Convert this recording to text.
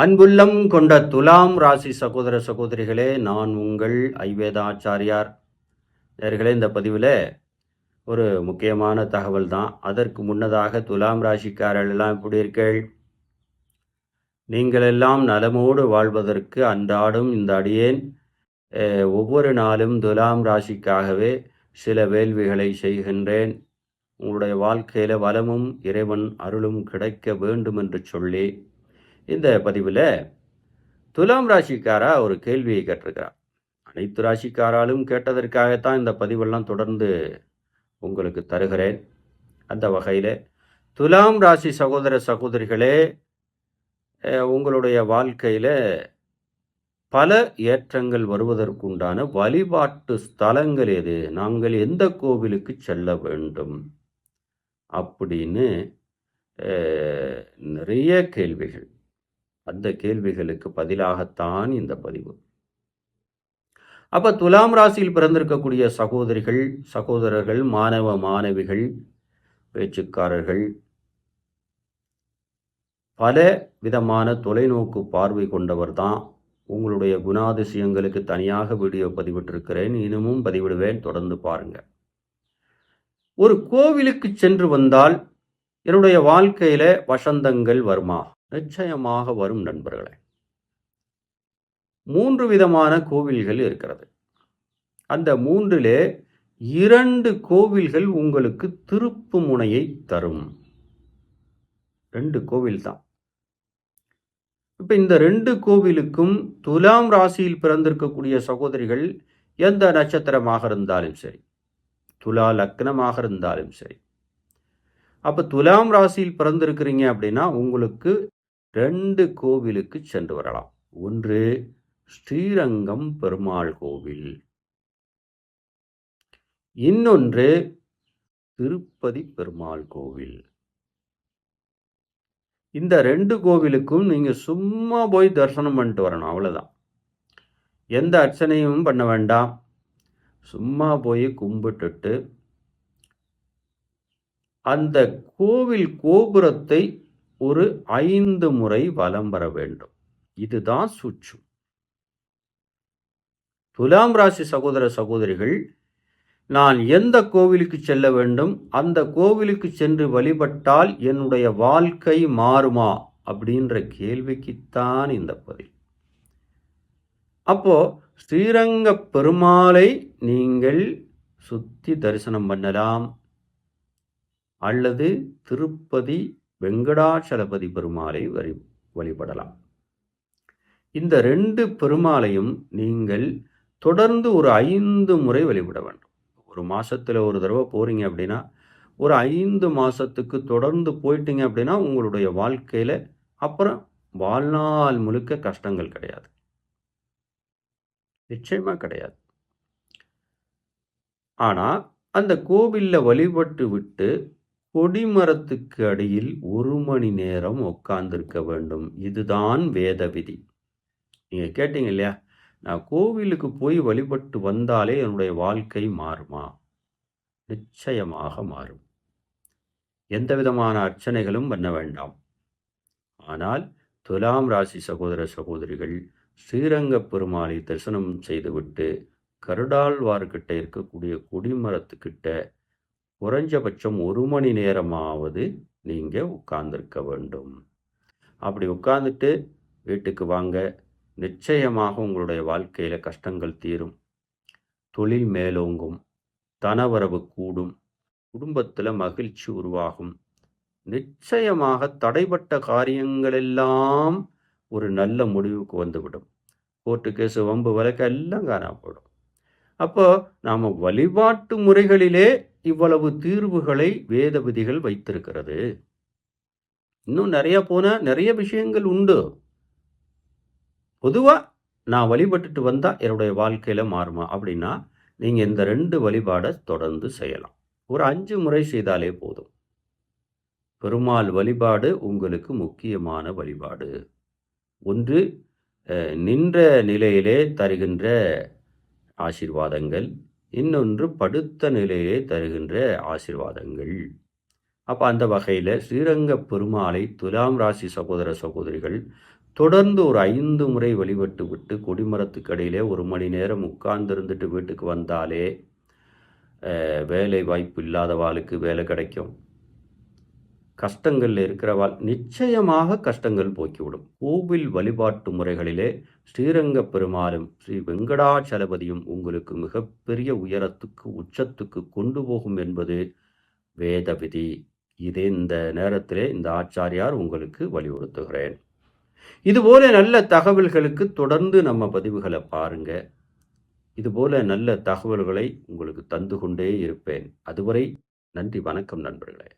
அன்புள்ளம் கொண்ட துலாம் ராசி சகோதர சகோதரிகளே நான் உங்கள் ஐவேதாச்சாரியார். நேர்களே இந்த பதிவில் ஒரு முக்கியமான தகவல் தான். அதற்கு முன்னதாக துலாம் ராசிக்காரர்கள் எல்லாம் எப்படி இருக்கீள் நீங்கள் எல்லாம் நலமோடு வாழ்வதற்கு அன்றாடும் இந்த அடியேன் ஒவ்வொரு நாளும் துலாம் ராசிக்காகவே சில வேள்விகளை செய்கின்றேன். உங்களுடைய வாழ்க்கையில் வளமும் இறைவன் அருளும் கிடைக்க வேண்டும் என்று சொல்லி இந்த பதிவில் துலாம் ராசிக்காரா ஒரு கேள்வியை கேட்டிருக்கிறார். அனைத்து ராசிக்காராலும் கேட்டதற்காகத்தான் இந்த பதிவெல்லாம் தொடர்ந்து உங்களுக்கு தருகிறேன். அந்த வகையில் துலாம் ராசி சகோதர சகோதரிகளே உங்களுடைய வாழ்க்கையில் பல ஏற்றங்கள் வருவதற்குண்டான வழிபாட்டு ஸ்தலங்கள் எது? நாங்கள் எந்த கோவிலுக்கு செல்ல வேண்டும்? அப்படின்னு நிறைய கேள்விகள். அந்த கேள்விகளுக்கு பதிலாகத்தான் இந்த பதிவு. அப்ப துலாம் ராசியில் பிறந்திருக்கக்கூடிய சகோதரிகள் சகோதரர்கள் மாணவ மாணவிகள் பேச்சுக்காரர்கள் பல விதமான தொலைநோக்கு பார்வை கொண்டவர் தான் உங்களுடைய குணாதிசயங்களுக்கு தனியாக வீடியோ பதிவிட்டிருக்கிறேன். இன்னமும் பதிவிடுவேன். தொடர்ந்து பாருங்க. ஒரு கோவிலுக்கு சென்று வந்தால் என்னுடைய வாழ்க்கையில வசந்தங்கள் வருமா? நிச்சயமாக வரும் நண்பர்களே. மூன்று விதமான கோவில்கள் இருக்கிறது. அந்த மூன்றிலே இரண்டு கோவில்கள் உங்களுக்கு திருப்பு முனையை தரும். ரெண்டு கோவில் தான். இப்ப இந்த ரெண்டு கோவிலுக்கும் துலாம் ராசியில் பிறந்திருக்கக்கூடிய சகோதரிகள் எந்த நட்சத்திரமாக இருந்தாலும் சரி துலா லக்னமாக இருந்தாலும் சரி. அப்ப துலாம் ராசியில் பிறந்திருக்கிறீங்க அப்படின்னா உங்களுக்கு ரெண்டு கோவிலுக்கு சென்று வரலாம். ஒன்று ஸ்ரீரங்கம் பெருமாள் கோவில். இன்னொன்று திருப்பதி பெருமாள் கோவில். இந்த ரெண்டு கோவிலுக்கும் நீங்க சும்மா போய் தரிசனம் பண்ணிட்டு வரணும் அவ்வளவுதான். எந்த அர்ச்சனையும் பண்ண வேண்டாம். சும்மா போய் கும்பிட்டுட்டு அந்த கோவில் கோபுரத்தை ஒரு ஐந்து முறை வலம் வர வேண்டும். இதுதான் சூட்சம். துலாம் ராசி சகோதர சகோதரிகள் நான் எந்த கோவிலுக்கு செல்ல வேண்டும் அந்த கோவிலுக்கு சென்று வழிபட்டால் என்னுடைய வாழ்க்கை மாறுமா? அப்படின்ற கேள்விக்குத்தான் இந்த பதில். அப்போ ஸ்ரீரங்க பெருமாளை நீங்கள் சுத்தி தரிசனம் பண்ணலாம். அல்லது திருப்பதி வெங்கடாச்சலபதி பெருமாளை வரி வழிபடலாம். இந்த ரெண்டு பெருமாளையும் நீங்கள் தொடர்ந்து ஒரு ஐந்து முறை வழிபட வேண்டும். ஒரு மாதத்தில் ஒரு தடவை போகிறீங்க அப்படின்னா ஒரு ஐந்து மாதத்துக்கு தொடர்ந்து போயிட்டீங்க அப்படின்னா உங்களுடைய வாழ்க்கையில் அப்புறம் வாழ்நாள் முழுக்க கஷ்டங்கள் கிடையாது. நிச்சயமாக கிடையாது. ஆனால் அந்த கோவிலில் வழிபட்டு விட்டு கொடிமரத்துக்கு அடியில் ஒரு மணி நேரம் உட்கார்ந்திருக்க வேண்டும். இதுதான் வேத விதி. நீங்கள் கேட்டீங்க இல்லையா? நான் கோவிலுக்கு போய் வழிபட்டு வந்தாலே என்னுடைய வாழ்க்கை மாறுமா? நிச்சயமாக மாறும். எந்த விதமான அர்ச்சனைகளும் பண்ண வேண்டாம். ஆனால் துலாம் ராசி சகோதர சகோதரிகள் ஸ்ரீரங்க பெருமாளை தரிசனம் செய்துவிட்டு கருடாழ்வார்கிட்ட இருக்கக்கூடிய கொடிமரத்துக்கிட்ட குறைஞ்சபட்சம் ஒரு மணி நேரமாவது நீங்கள் உட்கார்ந்துருக்க வேண்டும். அப்படி உட்கார்ந்துட்டு வீட்டுக்கு வாங்க. நிச்சயமாக உங்களுடைய வாழ்க்கையில் கஷ்டங்கள் தீரும். தொழில் மேலோங்கும். தனவரவு கூடும். குடும்பத்தில் மகிழ்ச்சி உருவாகும். நிச்சயமாக தடைப்பட்ட காரியங்கள் எல்லாம் ஒரு நல்ல முடிவுக்கு வந்துவிடும். கோர்ட்டு கேஸு வம்பு வழக்கு எல்லாம் காணப்படும் அப்போ நாம் வழிபாட்டு முறைகளிலே இவ்வளவு தீர்வுகளை வேத விதிகள் வைத்திருக்கிறது. இன்னும் நிறைய போன நிறைய விஷயங்கள் உண்டு. பொதுவாக நான் வழிபட்டுட்டு வந்தால் என்னுடைய வாழ்க்கையில் மாறுமா? அப்படின்னா நீங்கள் இந்த ரெண்டு வழிபாடை தொடர்ந்து செய்யலாம். ஒரு அஞ்சு முறை செய்தாலே போதும். பெருமாள் வழிபாடு உங்களுக்கு முக்கியமான வழிபாடு. ஒன்று நின்ற நிலையிலே தருகின்ற ஆசீர்வாதங்கள். இன்னொன்று படுத்த நிலையை தருகின்ற ஆசீர்வாதங்கள். அப்போ அந்த வகையில் ஸ்ரீரங்க பெருமாளை துலாம் ராசி சகோதர சகோதரிகள் தொடர்ந்து ஒரு ஐந்து முறை வழிபட்டு விட்டு கொடிமரத்துக்கடையிலே ஒரு மணி நேரம் உட்கார்ந்துருந்துட்டு வீட்டுக்கு வந்தாலே வேலை வாய்ப்பு இல்லாதவாளுக்கு வேலை கிடைக்கும். கஷ்டங்களில் இருக்கிறவாள் நிச்சயமாக கஷ்டங்கள் போக்கிவிடும். கோவில் வழிபாட்டு முறைகளிலே ஸ்ரீரங்க பெருமாளும் ஸ்ரீ வெங்கடாச்சலபதியும் உங்களுக்கு மிகப்பெரிய உயரத்துக்கு உச்சத்துக்கு கொண்டு போகும் என்பது வேத விதி. இது இந்த நேரத்திலே இந்த ஆச்சாரியார் உங்களுக்கு வலியுறுத்துகிறேன். இதுபோல நல்ல தகவல்களுக்கு தொடர்ந்து நம்ம பதிவுகளை பாருங்க. இதுபோல நல்ல தகவல்களை உங்களுக்கு தந்து கொண்டே இருப்பேன். அதுவரை நன்றி வணக்கம் நண்பர்களே.